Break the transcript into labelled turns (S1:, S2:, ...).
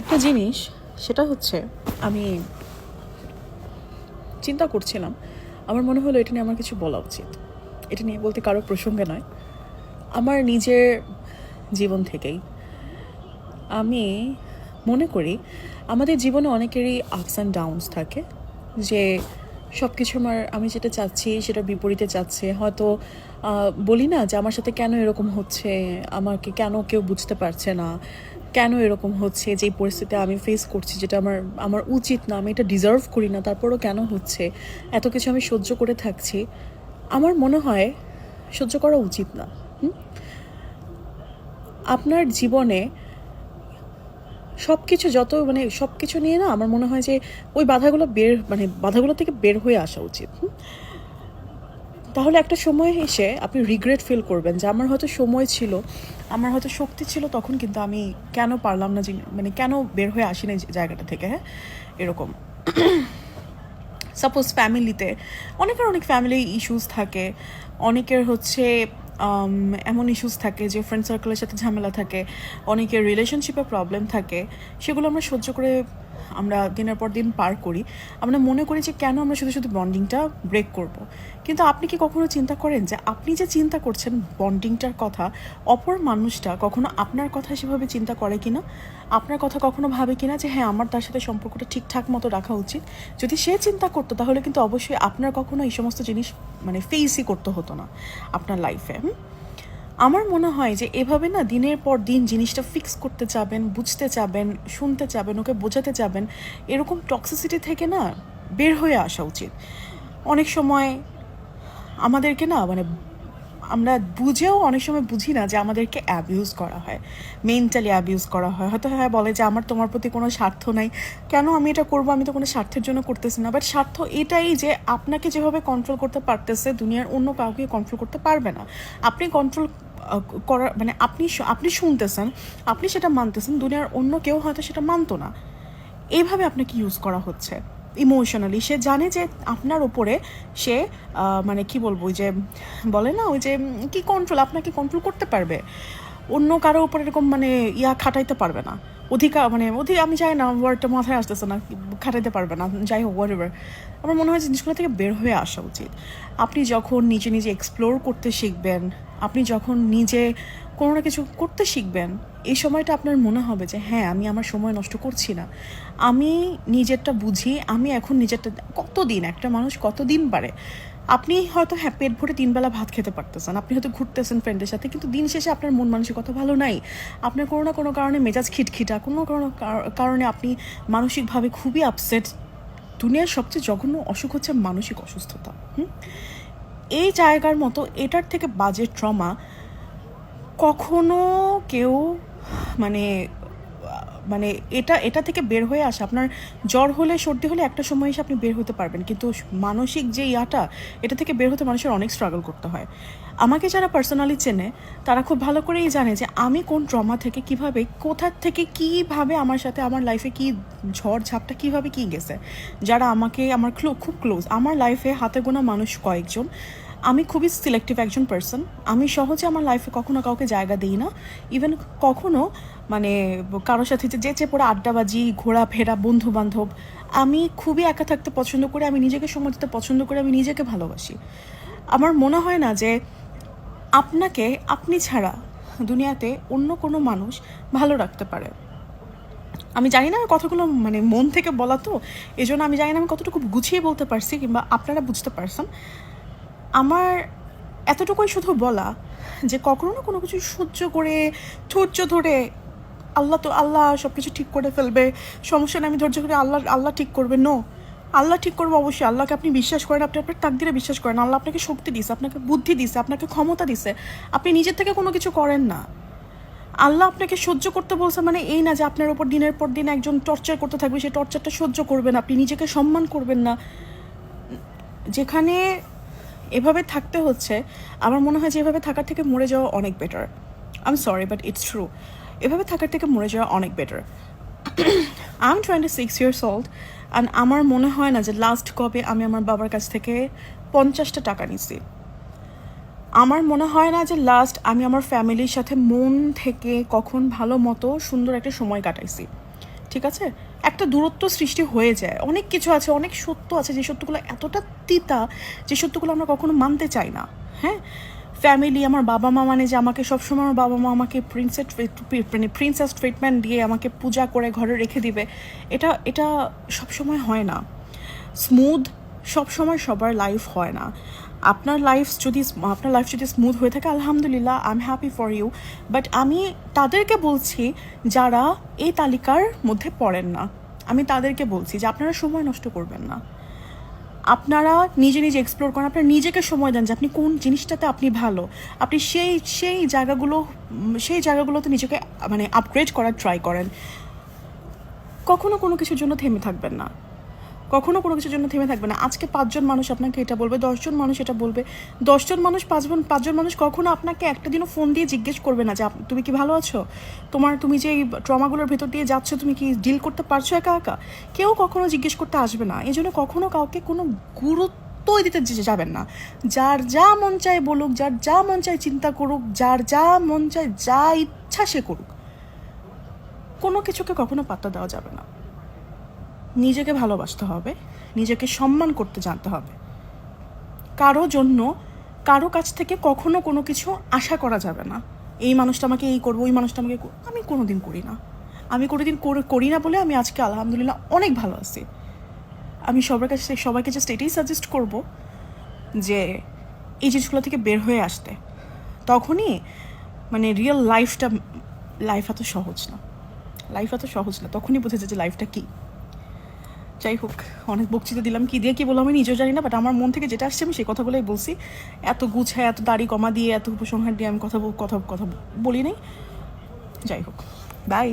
S1: একটা জিনিস, সেটা হচ্ছে আমি চিন্তা করছিলাম, আমার মনে হলো এটা নিয়ে আমার কিছু বলা উচিত। এটা নিয়ে বলতে কারও প্রসঙ্গে নয়। আমার নিজের জীবন থেকেই। আমি মনে করি, আমাদের জীবনে অনেকেরই আপস অ্যান্ড ডাউনস থাকে, যে সব কিছু আমার, আমি যেটা চাচ্ছি সেটা বিপরীতে চাচ্ছে হয়তো বলি না যে আমার সাথে কেন এরকম হচ্ছে, আমাকে কেন কেউ বুঝতে পারছে না। কেন এরকম হচ্ছে যে পরিস্থিতি আমি ফেস করছি, যেটা আমার আমার উচিত না, আমি এটা ডিজার্ভ করি না, তারপরও কেন হচ্ছে এত কিছু আমি সহ্য করে থাকছি আমার মনে হয় সহ্য করা উচিত না? আপনার জীবনে সব কিছু যত মানে সব কিছু নিয়ে না আমার মনে হয় যে ওই বাধাগুলো বের মানে বাধাগুলো থেকে বের হয়ে আসা উচিত, হুম? তাহলে একটা সময় এসে আপনি রিগ্রেট ফিল করবেন যে আমার হয়তো সময় ছিল, আমার হয়তো শক্তি ছিল তখন কিন্তু আমি কেন পারলাম না মানে কেন বের হয়ে আসি না জায়গাটা থেকে হ্যাঁ? এরকম। সাপোজ ফ্যামিলিতে অনেকের অনেক ফ্যামিলি ইস্যুস থাকে, অনেকের হচ্ছে এমন ইস্যুস থাকে যে ফ্রেন্ড সার্কেলের সাথে ঝামেলা থাকে, অনেকের রিলেশনশিপে প্রবলেম থাকে, সেগুলো আমরা সহ্য করে আমরা দিনের পর দিন পার করি, আমরা মনে করি যে কেন আমরা শুধু শুধু বন্ডিংটা ব্রেক করব। কিন্তু আপনি কি কখনো চিন্তা করেন যে আপনি যে চিন্তা করছেন বন্ডিংটার কথা, অপর মানুষটা কখনো আপনার কথা সেভাবে চিন্তা করে কিনা? আপনার কথা কখনো ভাবে কিনা যে হ্যাঁ আমার তার সাথে সম্পর্কটা ঠিকঠাক মতো রাখা উচিত? যদি সে চিন্তা করতো, তাহলে কিন্তু অবশ্যই আপনার কখনো এই সমস্ত জিনিস মানে ফেসই করতে হতো না, আপনার লাইফে আমার মনে হয় যে এভাবে না দিনের পর দিন জিনিসটা ফিক্স করতে চাবেন, বুঝতে চাবেন, শুনতে চাবেন, ওকে বোঝাতে চাবেন, এরকম টক্সিসিটি থেকে না বের হয়ে আসা উচিত। অনেক সময় আমাদেরকে না মানে আমরা বুঝেও অনেক সময় বুঝি না যে আমাদেরকে অ্যাবিউজ করা হয় মেন্টালি অ্যাবিউজ করা হয়। হয়তো হ্যাঁ বলে যে আমার তোমার প্রতি কোনো স্বার্থ নাই, কেন আমি এটা করব? আমি তো কোনো স্বার্থের জন্য করতেছি না। বাট স্বার্থ এটাই যে আপনাকে যেভাবে কন্ট্রোল করতে পারতেছে, দুনিয়ার অন্য কাউকে কন্ট্রোল করতে পারবে না। আপনি কন্ট্রোল করার মানে আপনি আপনি শুনতেছেন, আপনি সেটা মানতেছেন, দুনিয়ার অন্য কেউ হয়তো সেটা মানতো না। এইভাবে আপনাকে ইউজ করা হচ্ছে ইমোশনালি সে জানে যে আপনার ওপরে সে মানে কি বলব যে বলে না, ওই যে কি কন্ট্রোল আপনাকে কন্ট্রোল করতে পারবে। অন্য কারও উপর এরকম মানে ইয়া খাটাইতে পারবে না। অধিকার মানে অধিক আমি চাই না ওয়ার্ডটা মাথায় আসতেছে না, খাটাইতে পারবে না, যাই হোক হোয়াট এভার আমার মনে হয় জিনিসগুলো থেকে বের হয়ে আসা উচিত। আপনি যখন নিজে নিজে এক্সপ্লোর করতে শিখবেন আপনি যখন নিজে কোনো না কিছু করতে শিখবেন, এই সময়টা আপনার মনে হবে যে হ্যাঁ আমি আমার সময় নষ্ট করছি না। আমি নিজেরটা বুঝি, আমি এখন নিজেরটা কতদিন? একটা মানুষ কতদিন পারে? আপনি হয়তো হ্যাঁ পেট ভরে তিনবেলা ভাত খেতে পারতেছেন। আপনি হয়তো ঘুরতেছেন ফ্রেন্ডের সাথে, কিন্তু দিন শেষে আপনার মন মানসিকতা ভালো নাই। আপনার কোনো না কোনো কারণে মেজাজ খিটখিটা, কোনো কোনো কার- কারণে আপনি মানসিকভাবে খুবই আপসেট দুনিয়ার সবচেয়ে জঘন্য অসুখ হচ্ছে মানসিক অসুস্থতা, হুম? এই জায়গার মতো এটার থেকে বাজে ট্রমা কখনো কেউ মানে মানে এটা এটা থেকে বের হয়ে আসা, আপনার জ্বর হলে, সর্দি হলে একটা সময় এসে আপনি বের হতে পারবেন। কিন্তু মানসিক যে ইয়াটা, এটা থেকে বের হতে মানুষের অনেক স্ট্রাগল করতে হয়। আমাকে যারা পার্সোনালি চেনে, তারা খুব ভালো করেই জানে যে আমি কোন ট্রমা থেকে কীভাবে, কোথা থেকে কীভাবে আমার সাথে, আমার লাইফে কি ঝড়, ঝাপটা কীভাবে কি গেছে। যারা আমাকে, আমার ক্লো খুব ক্লোজ আমার লাইফে হাতে গোনা মানুষ কয়েকজন। আমি খুবই সিলেক্টিভ একজন পার্সন আমি সহজে আমার লাইফে কখনো কাউকে জায়গা দিই না। ইভেন কখনো মানে কারোর সাথে যে যেচে পড়ে আড্ডাবাজি, ঘোরাফেরা বন্ধু বান্ধব আমি খুবই একা থাকতে পছন্দ করি, আমি নিজেকে সময় দিতে পছন্দ করি, আমি নিজেকে ভালোবাসি। আমার মনে হয় না যে আপনাকে, আপনি ছাড়া দুনিয়াতে অন্য কোনো মানুষ ভালো রাখতে পারে। আমি জানি না কথাগুলো মানে মন থেকে বলা তো এই জন্য আমি জানি না আমি কতটুকু গুছিয়ে বলতে পারছি কিংবা আপনারা বুঝতে পারছেন। আমার এতটুকুই শুধু বলা যে কখনো না কোনো কিছু সহ্য করে, ধৈর্য ধরে আল্লাহ তো আল্লাহ সব কিছু ঠিক করে ফেলবে। সমস্যা আমি ধৈর্য করে আল্লাহ আল্লাহ ঠিক করবে নো আল্লাহ ঠিক করবে অবশ্যই, আল্লাহকে আপনি বিশ্বাস করেন, আপনি আপনার তাকদিরে বিশ্বাস করেন, আল্লাহ আপনাকে শক্তি দিছে আপনাকে বুদ্ধি দিছে আপনাকে ক্ষমতা দিছে আপনি নিজের থেকে কোনো কিছু করেন না। আল্লাহ আপনাকে সহ্য করতে বলছে মানে এই না যে আপনার ওপর দিনের পর দিন একজন টর্চার করতে থাকবে, সেই টর্চারটা সহ্য করবেন আপনি, নিজেকে সম্মান করবেন না। যেখানে এভাবে থাকতে হচ্ছে, আমার মনে হয় যে এভাবে থাকার থেকে মরে যাওয়া অনেক better I am sorry but it's true এভাবে থাকার থেকে মরে যাওয়া অনেক better I am twenty six years old and আমার মনে হয় না যে লাস্ট কবে আমি আমার বাবার কাছ থেকে পঞ্চাশটা টাকা নিছি আমার মনে হয় না যে লাস্ট আমি আমার ফ্যামিলির সাথে মন থেকে কখন ভালো মতো সুন্দর একটা সময় কাটাইছি। ঠিক আছে? একটা দূরত্ব সৃষ্টি হয়ে যায়। অনেক কিছু আছে, অনেক সত্য আছে, যে সত্যগুলো এতটা তিতা যে সত্যগুলো আমরা কখনো মানতে চাই না। হ্যাঁ? ফ্যামিলি আমার বাবা মা মানে যে আমাকে সবসময় আমার বাবা মা আমাকে প্রিন্সেস মানে প্রিন্সেস ট্রিটমেন্ট দিয়ে আমাকে পূজা করে ঘরে রেখে দিবে, এটা এটা সবসময় হয় না। স্মুথ সবসময় সবার লাইফ হয় না। আপনার লাইফ যদি, আপনার লাইফ যদি স্মুথ হয়ে থাকে, আলহামদুলিল্লাহ I am happy for you but আমি তাদেরকে বলছি যারা এই তালিকার মধ্যে পড়েন না। আমি তাদেরকে বলছি যে আপনারা সময় নষ্ট করবেন না। আপনারা নিজে নিজে এক্সপ্লোর করেন, আপনারা নিজেকে সময় দেন যে আপনি কোন জিনিসটাতে আপনি ভালো। আপনি সেই সেই জায়গাগুলো সেই জায়গাগুলোতে নিজেকে মানে আপগ্রেড করার ট্রাই করেন। কখনো কোনো কিছুর জন্য থেমে থাকবেন না। কখনো কোনো কিছুর জন্য থেমে থাকবে না। আজকে পাঁচজন মানুষ আপনাকে এটা বলবে, দশজন মানুষ এটা বলবে। দশজন মানুষ পাঁচজন পাঁচজন মানুষ কখনো আপনাকে একটা দিনও ফোন দিয়ে জিজ্ঞেস করবে না যে তুমি কি ভালো আছো? তোমার, তুমি যে ট্রমাগুলোর ভেতর দিয়ে যাচ্ছ, তুমি কি ডিল করতে পারছ একা একা? কেউ কখনো জিজ্ঞেস করতে আসবে না। এই জন্য কখনো কাউকে কোনো গুরুত্বই দিতে যাবেন না। যার যা মন চায় বলুক, যার যা মন চায় চিন্তা করুক, যার যা মন চায় যা ইচ্ছা সে করুক। কোনো কিছুকে কখনো পাত্তা দেওয়া যাবে না। নিজেকে ভালোবাসতে হবে, নিজেকে সম্মান করতে জানতে হবে। কারও জন্য, কারও কাছ থেকে কখনো কোনো কিছু আশা করা যাবে না। এই মানুষটা আমাকে এই করব, ওই মানুষটা আমাকে আমি কোনোদিন করি না। আমি কোনোদিন করে- করি না বলে আমি আজকে আলহামদুলিল্লাহ অনেক ভালো আছি। আমি সবার কাছে, সবাইকে জাস্ট এটাই সাজেস্ট করব যে, এই জিনিসগুলো থেকে বের হয়ে আসতে। তখনই মানে রিয়েল লাইফটা লাইফ এত সহজ না। লাইফ এত সহজ না। তখনই বোঝা যায় যে লাইফটা কী। যাই হোক, অনেক বক্তৃতা দিলাম। কি দিয়ে কি বললাম আমি নিজেও জানি না বাট আমার মন থেকে যেটা আসছে আমি সেই কথাগুলোই বলছি। এত গুছায়, এত দাড়ি কমা দিয়ে, এত উপসংহার দিয়ে আমি কথা কথা কথা বলি নাই যাই হোক বাই